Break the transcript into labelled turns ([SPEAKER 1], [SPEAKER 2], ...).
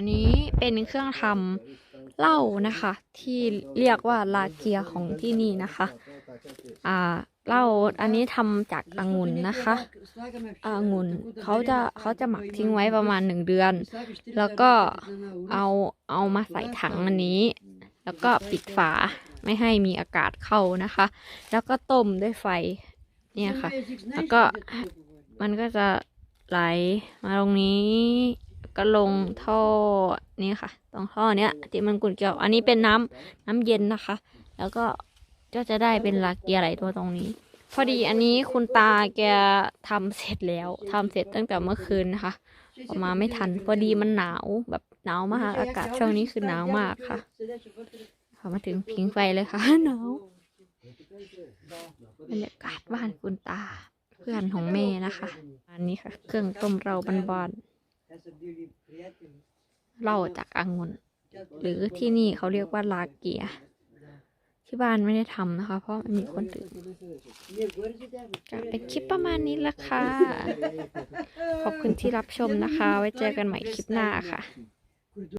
[SPEAKER 1] อันนี้เป็นเครื่องทำเหล้านะคะ ที่เรียกว่าลาเกียของที่นี่นะคะ อ่าเหล้าอันนี้ทำจากองุ่นนะคะองุ่นเขาจะเขาจะหมักทิ้งไว้ประมาณหนึ่งเดือน แล้วก็เอาเอามาใส่ถังอันนี้ แล้วก็ปิดฝาไม่ให้มีอากาศเข้านะคะ แล้วก็ต้มด้วยไฟเนี่ยค่ะ แล้วก็มันก็จะไหลมาตรงนี้ ก็ลงท่อนี่ค่ะ ตรงท่อเนี้ยที่มันกุ่นเกี่ยว อันนี้เป็นน้ำน้ำเย็นนะคะ แล้วก็ก็จะได้เป็นลาเกียไหลตัวตรงนี้ พอดีอันนี้คุณตาแกทำเสร็จแล้วทำเสร็จตั้งแต่เมื่อคืนนะคะออกมาไม่ทัน พอดีมันหนาวแบบหนาวมากอากาศช่วงนี้คือหนาวมากค่ะพอมาถึงพิงไฟเลยค่ะหนาวบรรยากาศบ้านคุณตา เพื่อนของแม่นะคะ อันนี้ค่ะ เครื่องต้มเราบานๆ เหล้าจากองุ่นหรือที่นี่เขาเรียกว่าลาเกีย ที่บ้านไม่ได้ทำนะคะ เพราะไม่มีคนดื่มก็เป็นคลิปประมาณนี้ละค่ะ ขอบคุณที่รับชมนะคะ ไว้เจอกันใหม่คลิปหน้าค่ะ
[SPEAKER 2] ค่ะ